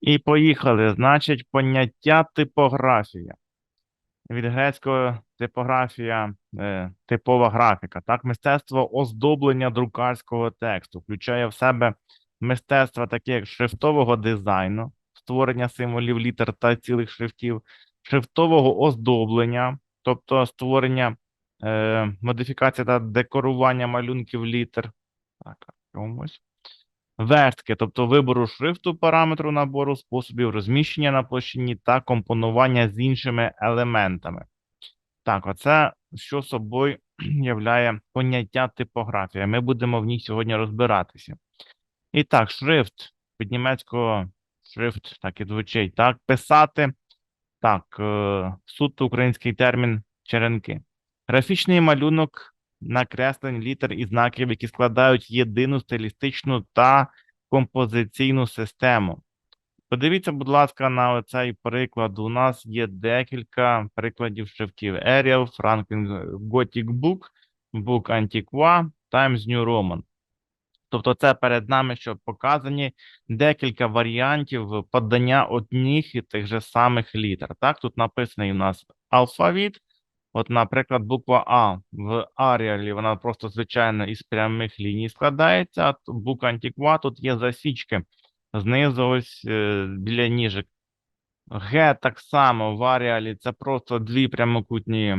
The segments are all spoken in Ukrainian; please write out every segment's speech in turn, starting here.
І поїхали. Значить, поняття типографія. Від грецького типографія, е, типова графіка. Так, мистецтво оздоблення друкарського тексту включає в себе мистецтва, такі як шрифтового дизайну, створення символів літер та цілих шрифтів, шрифтового оздоблення, тобто створення, е, модифікація та декорування малюнків літер. Так, комусь верстки, тобто вибору шрифту, параметру набору, способів розміщення на площині та компонування з іншими елементами. Так, оце що собою являє поняття типографія. Ми будемо в ній сьогодні розбиратися. І так, шрифт від німецького шрифт, так і звучить. Так, писати. Так, е, суто український термін черенки. Графічний малюнок накреслень літер і знаків, які складають єдину стилістичну та композиційну систему. Подивіться, будь ласка, на цей приклад. У нас є декілька прикладів шрифтів. Arial, Franklin Gothic Book, Book Antiqua, Times New Roman. Тобто, це перед нами, що показані декілька варіантів подання одних і тих же самих літер. Так, тут написаний у нас алфавіт. От, наприклад, буква А в Аріалі, вона просто звичайно із прямих ліній складається, а буква Антиква тут є засічки знизу ось біля ніжок. Г так само в Аріалі це просто дві прямокутні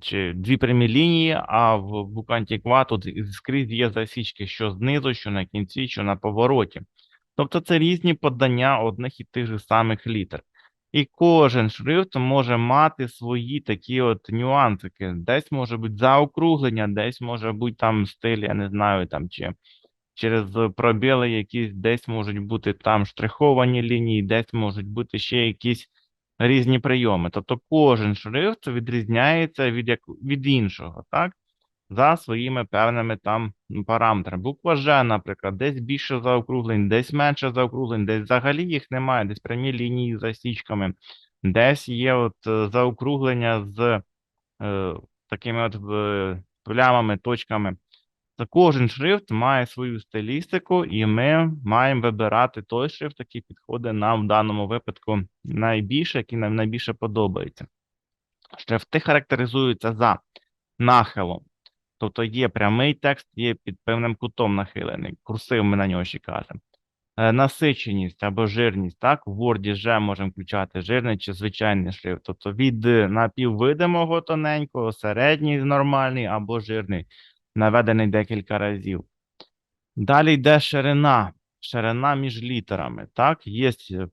чи дві прямі лінії, а в буква Антиква тут скрізь є засічки, що знизу, що на кінці, що на повороті. Тобто це різні подання одних і тих же самих літер. І кожен шрифт може мати свої такі от нюансики. Десь може бути заокруглення, десь може бути там стиль, я не знаю, там чи через пробіли якісь, десь можуть бути там штриховані лінії, десь можуть бути ще якісь різні прийоми. Тобто кожен шрифт відрізняється від як від іншого, так? За своїми певними там параметрами. Буква Ж, наприклад, десь більше заокруглень, десь менше заокруглень, десь взагалі їх немає, десь прямі лінії з засічками, десь є от е, заокруглення з е, такими от плямами, точками. То кожен шрифт має свою стилістику, і ми маємо вибирати той шрифт, який підходить нам в даному випадку найбільше, який нам найбільше подобається. Шрифти характеризуються за нахилом. Тобто є прямий текст, є під певним кутом нахилений. Курсив ми на нього ще кажемо. Е, Насиченість або жирність, так, в Word вже можемо включати жирний чи звичайний шрифт. Тобто від напіввидимого тоненького, середній нормальний або жирний, наведений декілька разів. Далі йде ширина, ширина між літерами. Так, є е,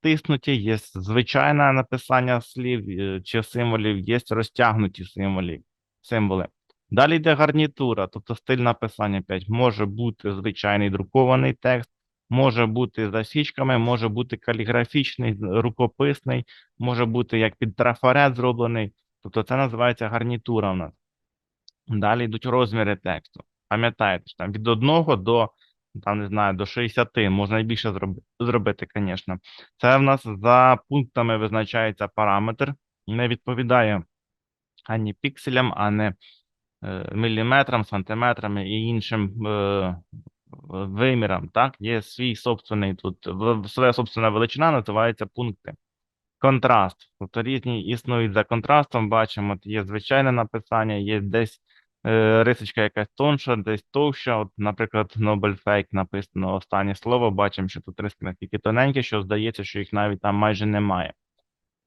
втиснуті, є звичайне написання слів е, чи символів, є розтягнуті символи. Далі йде гарнітура, тобто стиль написання 5. Може бути звичайний друкований текст, може бути засічками, може бути каліграфічний, рукописний, може бути як під трафарет зроблений. Тобто це називається гарнітура в нас. Далі йдуть розміри тексту. Пам'ятаєте, що там від 1 до там, не знаю, до 60, можна більше зробити, звісно. Це в нас за пунктами визначається параметр, не відповідає ані пікселям, ані е, міліметрам, сантиметрам і іншим е, вимірам. Так, є свій собственний тут, своя собственна величина називається пункти. Контраст. Тобто різні існують за контрастом, бачимо, є звичайне написання, є десь е, рисочка якась тонша, десь товща. От, наприклад, Noble Fake написано останнє слово. Бачимо, що тут риски настільки тоненькі, що здається, що їх навіть там майже немає.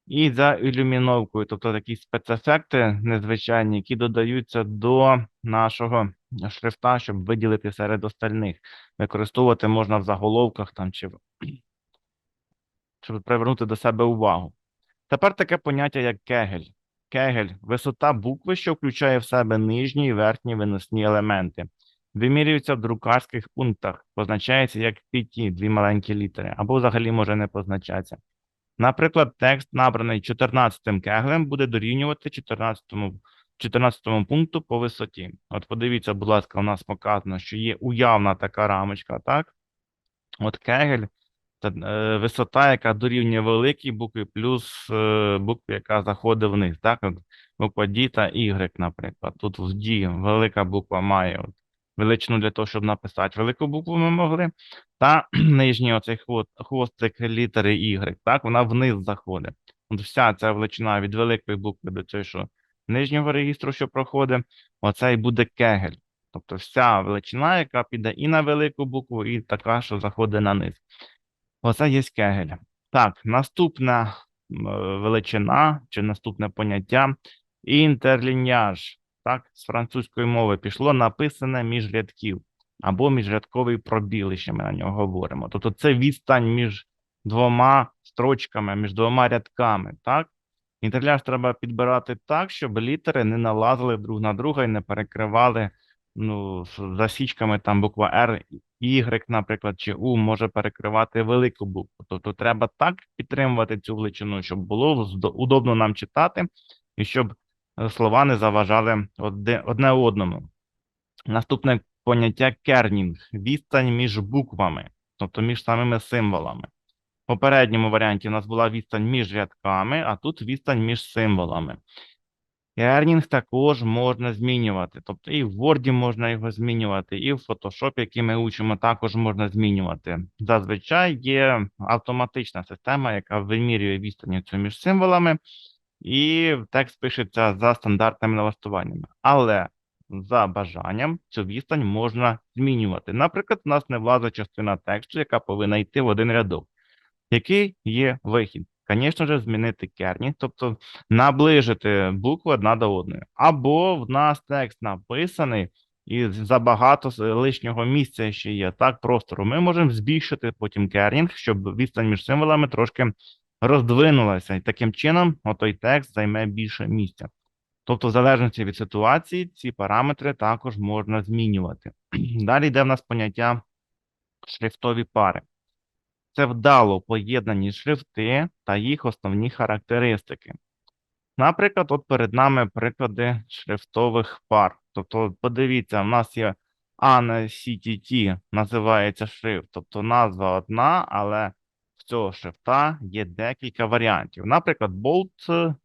І за ілюміновкою, тобто такі спецефекти незвичайні, які додаються до нашого шрифта, щоб виділити серед остальних. Використовувати можна в заголовках там чи щоб привернути до себе увагу. Тепер таке поняття, як кегель. Кегель висота букви, що включає в себе нижні і верхні виносні елементи. Вимірюється в друкарських пунктах, позначається як п'яті, дві маленькі літери, або взагалі може не позначатися. Наприклад, текст, набраний 14 кеглем, буде дорівнювати 14, 14 пункту по висоті. От подивіться, будь ласка, у нас показано, що є уявна така рамочка, так? От кегель це е, висота, яка дорівнює великій букві, плюс е, букві, яка заходить вниз. Так, от буква D та Y, наприклад. Тут в D велика буква має от величину для того, щоб написати велику букву ми могли. Та нижній оцей хвост, хвостик літери Y, так, вона вниз заходить. От вся ця величина від великої букви до цієї, що нижнього регістру, що проходить, оце і буде кегель. Тобто вся величина, яка піде і на велику букву, і така, що заходить на низ. Оце є кегель. Так, наступна е, величина чи наступне поняття інтерліняж. Так, з французької мови пішло написане між рядків або міжрядковий пробіл, ще ми на нього говоримо. Тобто це відстань між двома строчками, між двома рядками. Так? Інтерляж треба підбирати так, щоб літери не налазили друг на друга і не перекривали ну, засічками там буква R, Y, наприклад, чи U може перекривати велику букву. Тобто треба так підтримувати цю величину, щоб було удобно нам читати і щоб слова не заважали одне, одному. Наступне поняття кернінг відстань між буквами, тобто між самими символами. В попередньому варіанті у нас була відстань між рядками, а тут відстань між символами. Кернінг також можна змінювати. Тобто і в Word можна його змінювати, і в Photoshop, який ми учимо, також можна змінювати. Зазвичай є автоматична система, яка вимірює відстань цю між символами, і текст пишеться за стандартними налаштуваннями. Але за бажанням цю відстань можна змінювати. Наприклад, у нас не влазить частина тексту, яка повинна йти в один рядок. Який є вихід? Звісно ж, змінити керні, тобто наближити букви одна до одної. Або в нас текст написаний, і забагато лишнього місця ще є, так, простору. Ми можемо збільшити потім кернінг, щоб відстань між символами трошки роздвинулася. І таким чином отой текст займе більше місця. Тобто, в залежності від ситуації, ці параметри також можна змінювати. Далі йде в нас поняття шрифтові пари. Це вдало поєднані шрифти та їх основні характеристики. Наприклад, от перед нами приклади шрифтових пар. Тобто, подивіться, в нас є ANA-CTT, називається шрифт, тобто назва одна, але цього шрифта є декілька варіантів. Наприклад, Bold,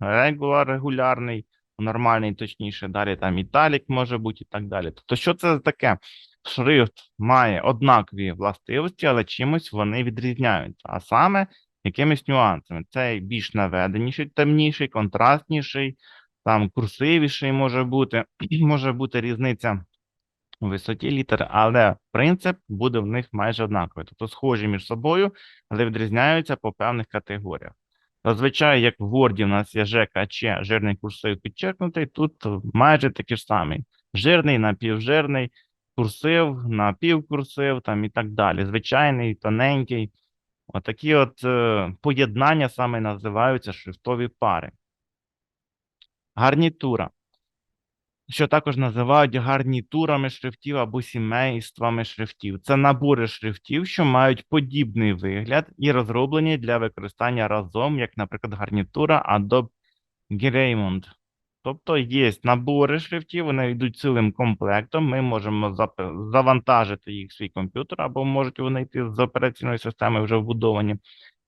Regular, регулярний, нормальний, точніше, далі там Italic може бути і так далі. Тобто, що це таке? Шрифт має однакові властивості, але чимось вони відрізняються, а саме якимись нюансами. Цей більш наведеніший, темніший, контрастніший, там курсивіший може бути, може бути різниця висоті літер, але принцип буде в них майже однаковий. Тобто схожі між собою, але відрізняються по певних категоріях. Зазвичай, як в Word у нас є ЖКЧ, жирний курсив підчеркнутий, тут майже такі ж самі. Жирний, напівжирний, курсив, напівкурсив, там і так далі. Звичайний, тоненький. Отакі от е, поєднання саме називаються шрифтові пари. Гарнітура, що також називають гарнітурами шрифтів або сімействами шрифтів. Це набори шрифтів, що мають подібний вигляд і розроблені для використання разом, як, наприклад, гарнітура Adobe Greymont. Тобто є набори шрифтів, вони йдуть цілим комплектом. Ми можемо завантажити їх в свій комп'ютер, або можуть вони йти з операційної системи вже вбудовані,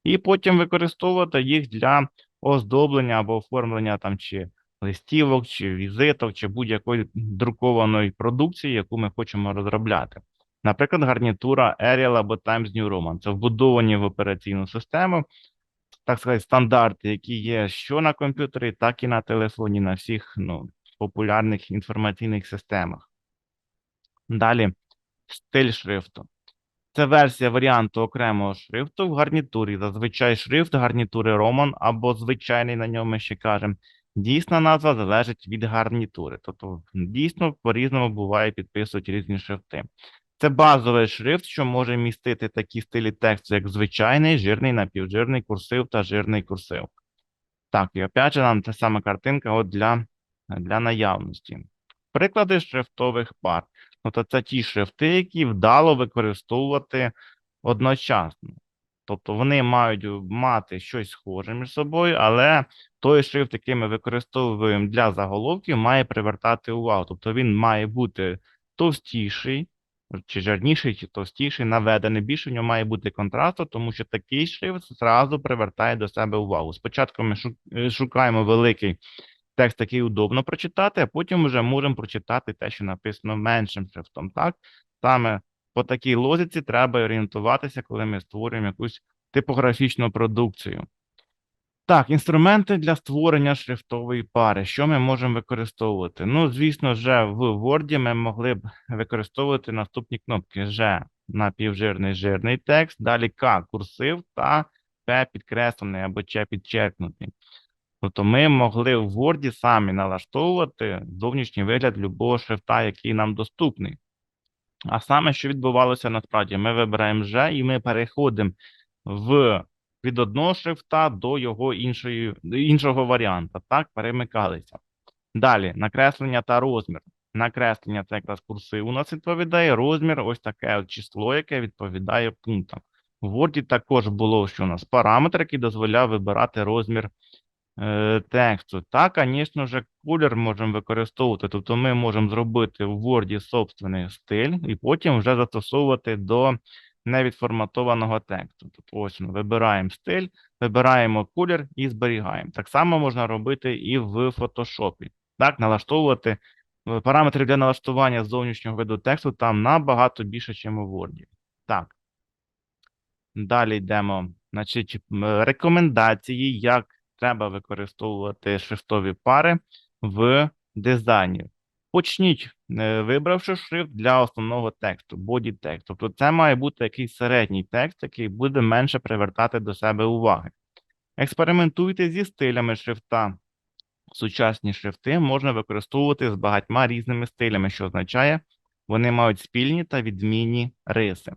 і потім використовувати їх для оздоблення або оформлення там чи листівок, чи візиток, чи будь-якої друкованої продукції, яку ми хочемо розробляти. Наприклад, гарнітура Arial або Times New Roman. Це вбудовані в операційну систему так сказати, стандарти, які є що на комп'ютері, так і на телефоні, на всіх ну, популярних інформаційних системах. Далі стиль шрифту. Це версія варіанту окремого шрифту в гарнітурі. Зазвичай шрифт гарнітури Roman або звичайний на ньому ми ще кажемо. Дійсна назва залежить від гарнітури. Тобто, дійсно, по-різному буває підписують різні шрифти. Це базовий шрифт, що може містити такі стилі тексту, як звичайний, жирний, напівжирний, курсив та жирний курсив. Так, і опять же нам та сама картинка от для, для наявності. Приклади шрифтових пар. Тобто це ті шрифти, які вдало використовувати одночасно. Тобто вони мають мати щось схоже між собою, але той шрифт, який ми використовуємо для заголовків, має привертати увагу. Тобто він має бути товстіший, чи жирніший, чи товстіший, наведений. Більше в ньому має бути контрасту, тому що такий шрифт зразу привертає до себе увагу. Спочатку ми е, шукаємо великий текст, який удобно прочитати, а потім вже можемо прочитати те, що написано меншим шрифтом. Так, саме по такій логіці треба орієнтуватися, коли ми створюємо якусь типографічну продукцію. Так, інструменти для створення шрифтової пари. Що ми можемо використовувати? Ну, звісно, вже в Word ми могли б використовувати наступні кнопки: Ж напівжирний жирний текст, далі К курсив та П підкреслений або Ч підчеркнутий. Тобто ми могли в Word самі налаштовувати зовнішній вигляд любого шрифта, який нам доступний. А саме, що відбувалося насправді, ми вибираємо Ж і ми переходимо в від одного шрифта до його іншої, іншого варіанта. Так, перемикалися. Далі, накреслення та розмір. Накреслення це якраз курсив у нас відповідає, розмір ось таке число, яке відповідає пунктам. В Word також було, що у нас параметр, який дозволяв вибирати розмір тексту. Та, звісно ж, колір можемо використовувати. Тобто ми можемо зробити в Word собственний стиль і потім вже застосовувати до невідформатованого тексту. Тобто ось ми вибираємо стиль, вибираємо колір і зберігаємо. Так само можна робити і в Photoshop. Так, налаштовувати е, параметри для налаштування зовнішнього виду тексту там набагато більше, ніж у Word. Так. Далі йдемо. Значить, рекомендації, як треба використовувати шрифтові пари в дизайні. Почніть, е, вибравши шрифт для основного тексту, body текст. Тобто це має бути якийсь середній текст, який буде менше привертати до себе уваги. Експериментуйте зі стилями шрифта. Сучасні шрифти можна використовувати з багатьма різними стилями, що означає, вони мають спільні та відмінні риси.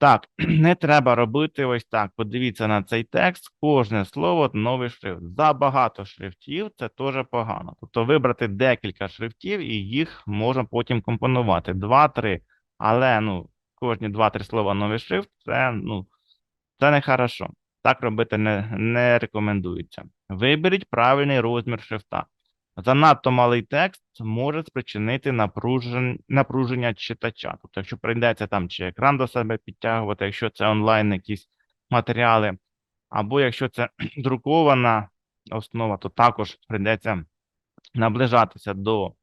Так, не треба робити ось так. Подивіться на цей текст, кожне слово новий шрифт. Забагато шрифтів це теж погано. Тобто вибрати декілька шрифтів і їх можна потім компонувати. Два-три. Але ну, кожні два-три слова новий шрифт це ну, це не хорошо. Так робити не, не рекомендується. Виберіть правильний розмір шрифта. Занадто малий текст може спричинити напружен... напруження читача. Тобто, якщо прийдеться там чи екран до себе підтягувати, якщо це онлайн якісь матеріали, або якщо це друкована основа, то також прийдеться наближатися до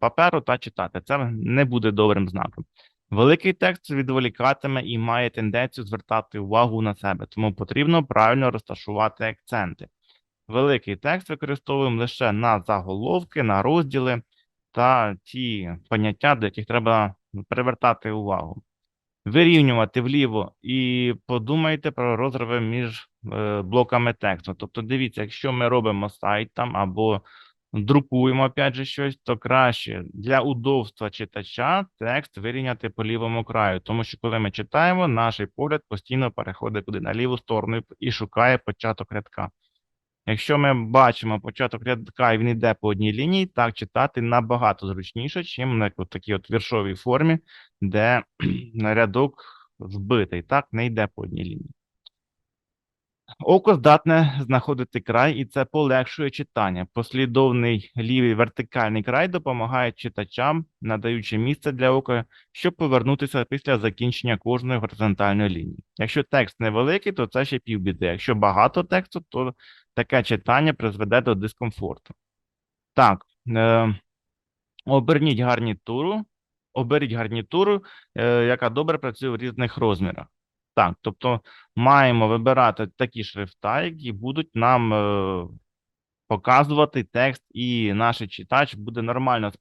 паперу та читати. Це не буде добрим знаком. Великий текст відволікатиме і має тенденцію звертати увагу на себе, тому потрібно правильно розташувати акценти. Великий текст використовуємо лише на заголовки, на розділи та ті поняття, до яких треба привертати увагу. Вирівнювати вліво і подумайте про розриви між е, блоками тексту. Тобто, дивіться, якщо ми робимо сайт там або друкуємо опять же щось, то краще для удобства читача текст вирівняти по лівому краю, тому що коли ми читаємо, наш погляд постійно переходить куди на ліву сторону і шукає початок рядка. Якщо ми бачимо початок рядка і він йде по одній лінії, так читати набагато зручніше, чим на такій от віршовій формі, де рядок збитий, так, не йде по одній лінії. Око здатне знаходити край, і це полегшує читання. Послідовний лівий вертикальний край допомагає читачам, надаючи місце для ока, щоб повернутися після закінчення кожної горизонтальної лінії. Якщо текст невеликий, то це ще півбіди. Якщо багато тексту, то таке читання призведе до дискомфорту. Так, е, оберніть гарнітуру, оберіть гарнітуру, е, яка добре працює в різних розмірах. Так, тобто маємо вибирати такі шрифта, які будуть нам е, показувати текст, і наш читач буде нормально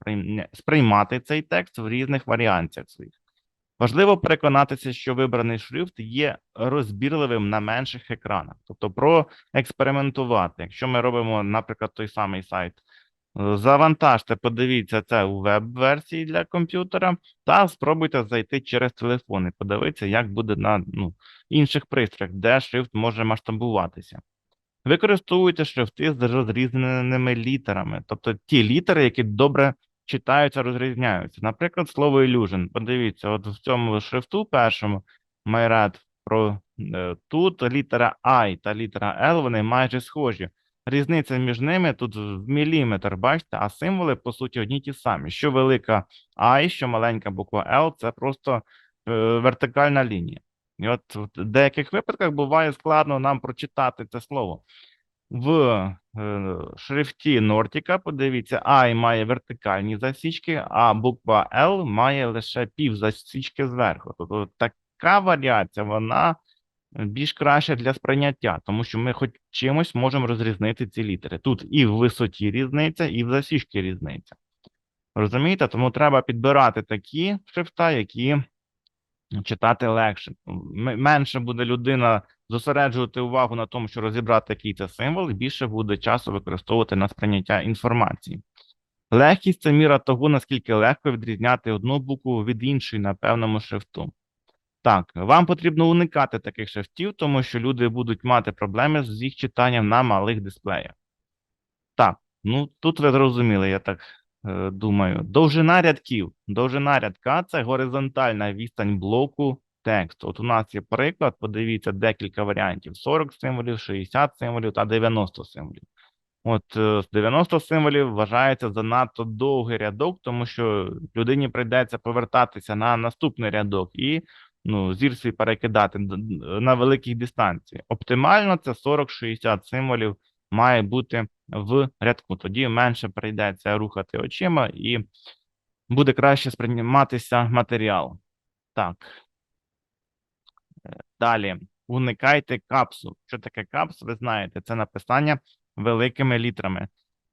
сприймати цей текст в різних варіаціях своїх. Важливо переконатися, що вибраний шрифт є розбірливим на менших екранах, тобто проекспериментувати. Якщо ми робимо, наприклад, той самий сайт, е, завантажте, подивіться це у веб-версії для комп'ютера, та спробуйте зайти через телефон і подивитися, як буде на ну, інших пристроях, де шрифт може масштабуватися. Використовуйте шрифти з розрізненими літерами, тобто ті літери, які добре читаються, розрізняються. Наприклад, слово illusion. Подивіться, от в цьому шрифту першому MyRed про е, тут літера I та літера L, вони майже схожі. Різниця між ними тут в міліметр, бачите, а символи, по суті, одні ті самі. Що велика I, що маленька буква L, це просто е, вертикальна лінія. І от в деяких випадках буває складно нам прочитати це слово. В шрифті Нортіка, подивіться, I має вертикальні засічки, а буква L має лише пів засічки зверху. Тобто така варіація, вона більш краще для сприйняття, тому що ми хоч чимось можемо розрізнити ці літери. Тут і в висоті різниця, і в засічці різниця. Розумієте? Тому треба підбирати такі шрифта, які читати легше. Менше буде людина зосереджувати увагу на тому, що розібрати який це символ, більше буде часу використовувати на сприйняття інформації. Легкість це міра того, наскільки легко відрізняти одну букву від іншої на певному шрифту. Так, вам потрібно уникати таких шрифтів, тому що люди будуть мати проблеми з їх читанням на малих дисплеях. Так, ну тут ви зрозуміли, я так е, думаю. Довжина рядків. Довжина рядка це горизонтальна відстань блоку тексту. От у нас є приклад, подивіться декілька варіантів: 40 символів, 60 символів та 90 символів. От е, з 90 символів вважається занадто довгий рядок, тому що людині прийдеться повертатися на наступний рядок і ну, зір свій перекидати на великій дистанції. Оптимально це 40-60 символів має бути в рядку. Тоді менше прийдеться рухати очима і буде краще сприйматися матеріал. Так. Далі. Уникайте капсул. Що таке капс? Ви знаєте, це написання великими літрами.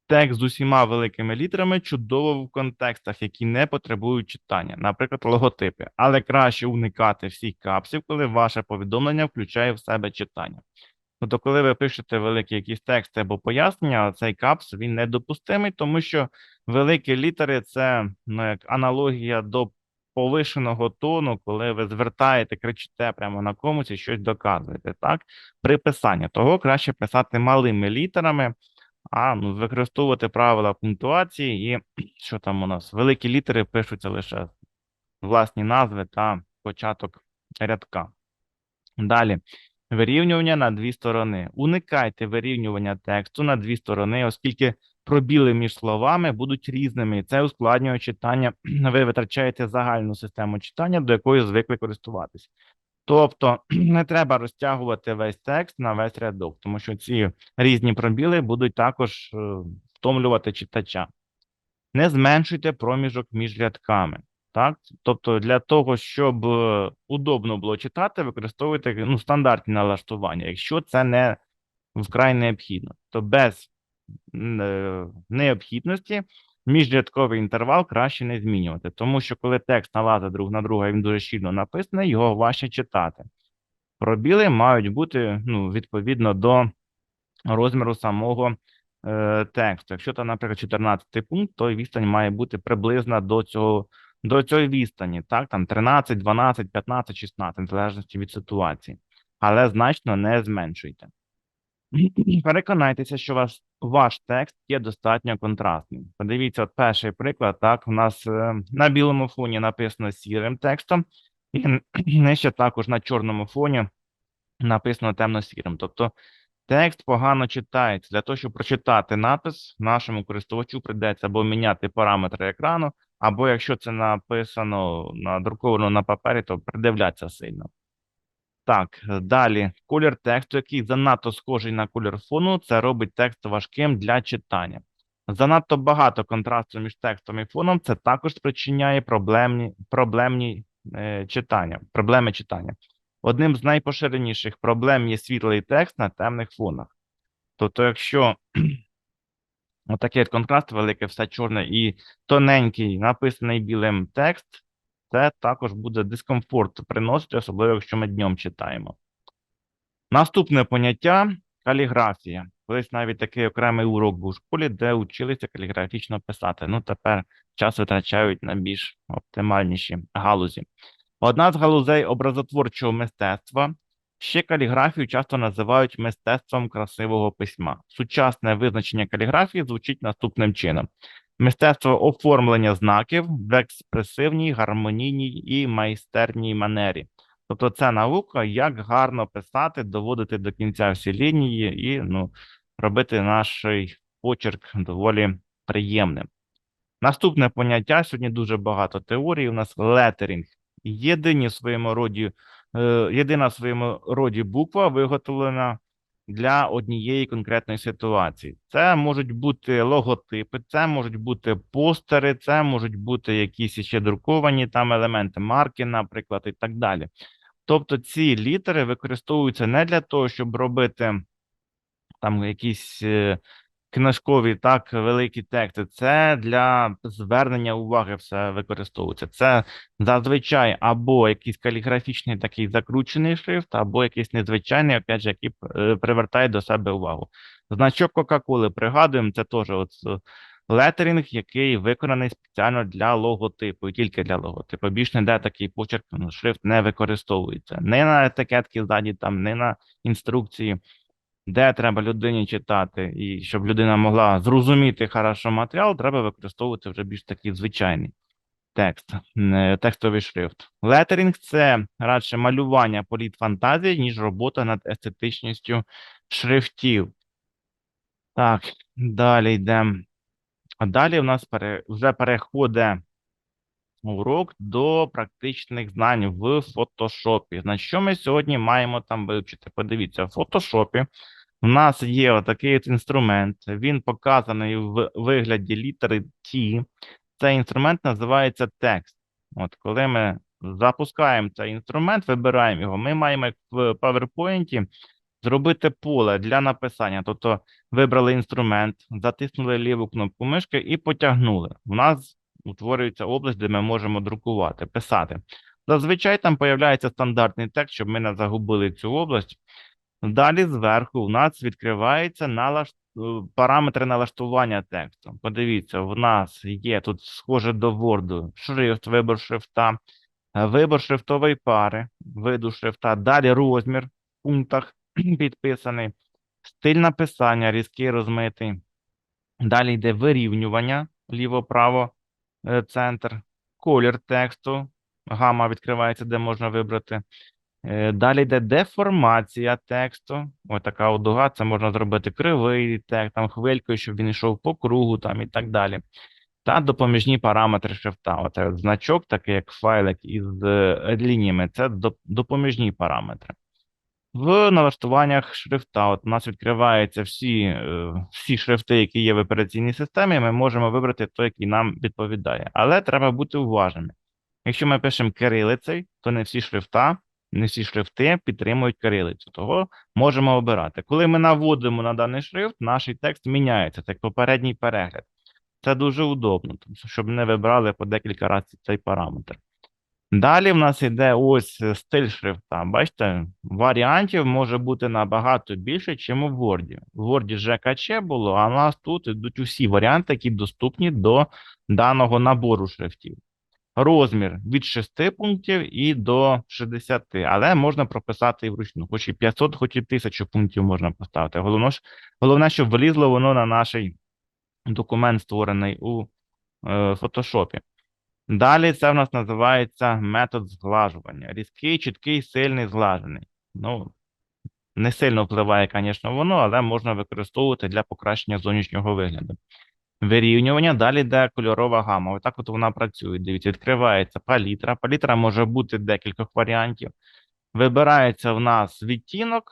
Текст з усіма великими літрами чудово в контекстах, які не потребують читання, наприклад, логотипи. Але краще уникати всіх капсів, коли ваше повідомлення включає в себе читання. Тобто, коли ви пишете великі якісь тексти або пояснення, цей капс він недопустимий, тому що великі літери це ну, як аналогія до повишеного тону, коли ви звертаєте, кричите прямо на комусь і щось доказуєте. Так, при писанні того краще писати малими літерами, а ну, використовувати правила пунктуації і що там у нас? Великі літери пишуться лише власні назви та початок рядка. Далі. Вирівнювання на дві сторони. Уникайте вирівнювання тексту на дві сторони, оскільки пробіли між словами будуть різними, і це ускладнює читання. Ви витрачаєте загальну систему читання, до якої звикли користуватись. Тобто не треба розтягувати весь текст на весь рядок, тому що ці різні пробіли будуть також е, втомлювати читача. Не зменшуйте проміжок між рядками. Так, тобто для того, щоб е, удобно було читати, використовуйте ну, стандартні налаштування, якщо це не вкрай необхідно, то без необхідності міжрядковий інтервал краще не змінювати, тому що коли текст налазить друг на друга, він дуже щільно написаний, його важче читати. Пробіли мають бути ну, відповідно до розміру самого е, тексту. Якщо це, наприклад, 14 пункт, то відстань має бути приблизна до цього до цієї відстані, так, там 13, 12, 15, 16, в залежності від ситуації, але значно не зменшуйте. Переконайтеся, що ваш, ваш текст є достатньо контрастним. Подивіться, от перший приклад, так, у нас е, на білому фоні написано сірим текстом, і нижче також на чорному фоні написано темно-сірим. Тобто текст погано читається. Для того, щоб прочитати напис, нашому користувачу прийдеться або міняти параметри екрану, або якщо це написано надруковано на папері, то придивлятися сильно. Так, е, далі. Колір тексту, який занадто схожий на колір фону, це робить текст важким для читання. Занадто багато контрасту між текстом і фоном це також спричиняє проблемні, проблемні е, читання, проблеми читання. Одним з найпоширеніших проблем є світлий текст на темних фонах. Тобто, якщо отакий от контраст великий, все чорне і тоненький, написаний білим текст, це також буде дискомфорт приносити, особливо якщо ми днем читаємо. Наступне поняття каліграфія. Колись навіть такий окремий урок був у школі, де училися каліграфічно писати. Ну, тепер час витрачають на більш оптимальніші галузі. Одна з галузей образотворчого мистецтва. Ще каліграфію часто називають мистецтвом красивого письма. Сучасне визначення каліграфії звучить наступним чином: мистецтво оформлення знаків в експресивній, гармонійній і майстерній манері. Тобто, це наука, як гарно писати, доводити до кінця всі лінії і ну, робити наш почерк доволі приємним. Наступне поняття сьогодні дуже багато теорій. У нас летерінг. Єдині в своєму роді, е, єдина в своєму роді буква виготовлена для однієї конкретної ситуації. Це можуть бути логотипи, це можуть бути постери, це можуть бути якісь ще друковані там елементи, марки, наприклад, і так далі. Тобто ці літери використовуються не для того, щоб робити там якісь е, книжкові так великі тексти. Це для звернення уваги все використовується. Це зазвичай або якийсь каліграфічний такий закручений шрифт, або якийсь незвичайний, опять же, який е, привертає до себе увагу. Значок Кока-Коли, пригадуємо, це теж от е, летерінг, який виконаний спеціально для логотипу, і тільки для логотипу. Більш ніде такий почерк, ну, шрифт не використовується. Не на етикетки ззаді, там, не на інструкції де треба людині читати, і щоб людина могла зрозуміти хорошо матеріал, треба використовувати вже більш такий звичайний текст, е, текстовий шрифт. Летерінг це радше малювання політ фантазії, ніж робота над естетичністю шрифтів. Так, далі йдемо. А далі в нас пере, вже переходить урок до практичних знань в фотошопі. Значить, що ми сьогодні маємо там вивчити? Подивіться, в фотошопі у нас є отакий от інструмент. Він показаний в вигляді літери T. Цей інструмент називається текст. От коли ми запускаємо цей інструмент, вибираємо його, ми маємо в PowerPoint зробити поле для написання. Тобто вибрали інструмент, затиснули ліву кнопку мишки і потягнули. У нас утворюється область, де ми можемо друкувати, писати. Зазвичай там появляється стандартний текст, щоб ми не загубили цю область. Далі зверху у нас відкривається налаш... е, параметри налаштування тексту. Подивіться, в нас є тут схоже до Word, шрифт, вибор шрифта, е, вибор шрифтової пари, виду шрифта, далі розмір в пунктах підписаний, стиль написання, різкий розмитий. Далі йде вирівнювання ліво-право, е, центр, колір тексту, гама відкривається, де можна вибрати. Е, Далі йде деформація тексту. Ось така дуга, це можна зробити кривий текст, там хвилькою, щоб він йшов по кругу там і так далі. Та допоміжні параметри шрифта. Оце значок, такий як файлик із е, лініями, це допоміжні параметри. В налаштуваннях шрифта от у нас відкриваються всі, е, всі шрифти, які є в операційній системі. Ми можемо вибрати той, який нам відповідає. Але треба бути уважними. Якщо ми пишемо кирилицею, то не всі шрифта, не всі шрифти підтримують кирилицю. Того можемо обирати. Коли ми наводимо на даний шрифт, наш текст міняється, це як попередній перегляд. Це дуже удобно, тому що щоб не вибрали по декілька разів цей параметр. Далі в нас йде ось стиль шрифта. Бачите, варіантів може бути набагато більше, ніж у Word. В Word ЖКЧ було, а у нас тут йдуть усі варіанти, які доступні до даного набору шрифтів. Розмір від 6 пунктів і до 60, але можна прописати і вручну. Хоч і 500, хоч і 1000 пунктів можна поставити. Головне, головне щоб влізло воно на наш документ, створений у е, фотошопі. Далі це в нас називається метод зглажування. Різкий, чіткий, сильний, зглажений. Ну, не сильно впливає, звісно, воно, але можна використовувати для покращення зовнішнього вигляду. Вирівнювання, далі йде кольорова гама. Отак от вона працює. Дивіться, відкривається палітра. Палітра може бути декількох варіантів. Вибирається в нас відтінок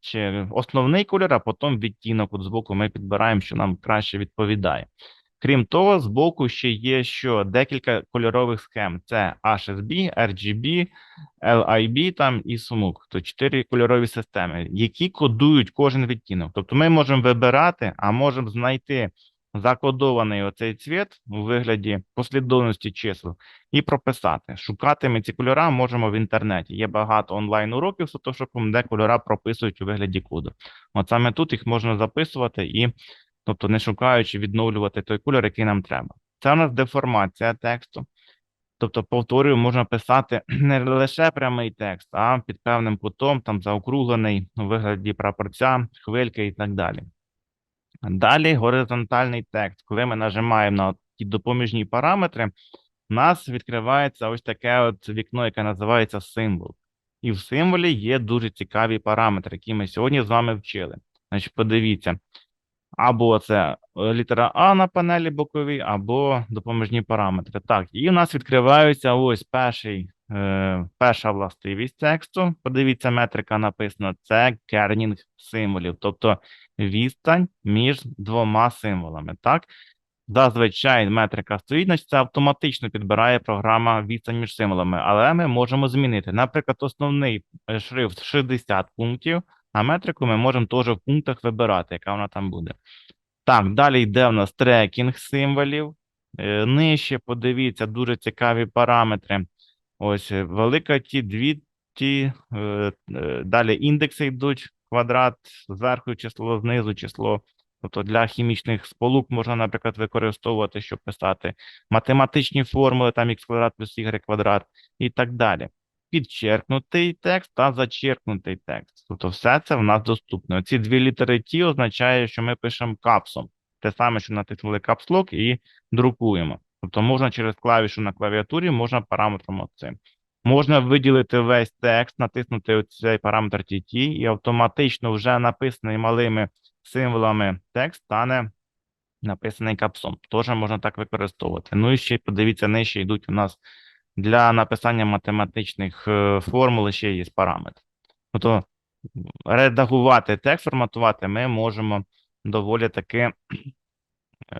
чи основний кольор, а потім відтінок. От збоку ми підбираємо, що нам краще відповідає. Крім того, збоку ще є що декілька кольорових схем: це HSB, RGB, LIB там і SMUG. То чотири кольорові системи, які кодують кожен відтінок. Тобто ми можемо вибирати, а можемо знайти закодований оцей цвіт у вигляді послідовності чисел і прописати. Шукати ми ці кольора можемо в інтернеті. Є багато онлайн уроків з Photoshop, де кольора прописують у вигляді коду. От саме тут їх можна записувати і, тобто, не шукаючи, відновлювати той кольор, який нам треба. Це у нас деформація тексту. Тобто, повторюю, можна писати не лише прямий текст, а під певним кутом, там заокруглений у вигляді прапорця, хвильки і так далі. Далі горизонтальний текст. Коли ми нажимаємо на ті допоміжні параметри, у нас відкривається ось таке от вікно, яке називається символ. І в символі є дуже цікаві параметри, які ми сьогодні з вами вчили. Значить, подивіться, або це е, літера А на панелі боковій, або допоміжні параметри. Так, і у нас відкриваються ось перший Е, перша властивість тексту. Подивіться, метрика написана це кернінг символів, тобто відстань між двома символами. Так? Зазвичай метрика стоїть, значить це автоматично підбирає програма відстань між символами, але ми можемо змінити. Наприклад, основний е, шрифт 60 пунктів, а метрику ми можемо теж в пунктах вибирати, яка вона там буде. Так, далі йде в нас трекінг символів. Е, Нижче подивіться, дуже цікаві параметри. Ось е, велика ті, дві ті, далі індекси йдуть, квадрат, зверху число, знизу число. Тобто для хімічних сполук можна, наприклад, використовувати, щоб писати математичні формули, там х квадрат плюс y квадрат і так далі. Підчеркнутий текст та зачеркнутий текст. Тобто все це в нас доступно. Ці дві літери Т означає, що ми пишемо капсом. Те саме, що натиснули капслок і друкуємо. Тобто можна через клавішу на клавіатурі, можна параметром оцим. Можна виділити весь текст, натиснути цей параметр TT, і автоматично вже написаний малими символами текст стане написаний капсом. Теж можна так використовувати. Ну і ще подивіться, нижче йдуть у нас для написання математичних е, формул ще є параметри. Тобто редагувати текст, форматувати ми можемо доволі таки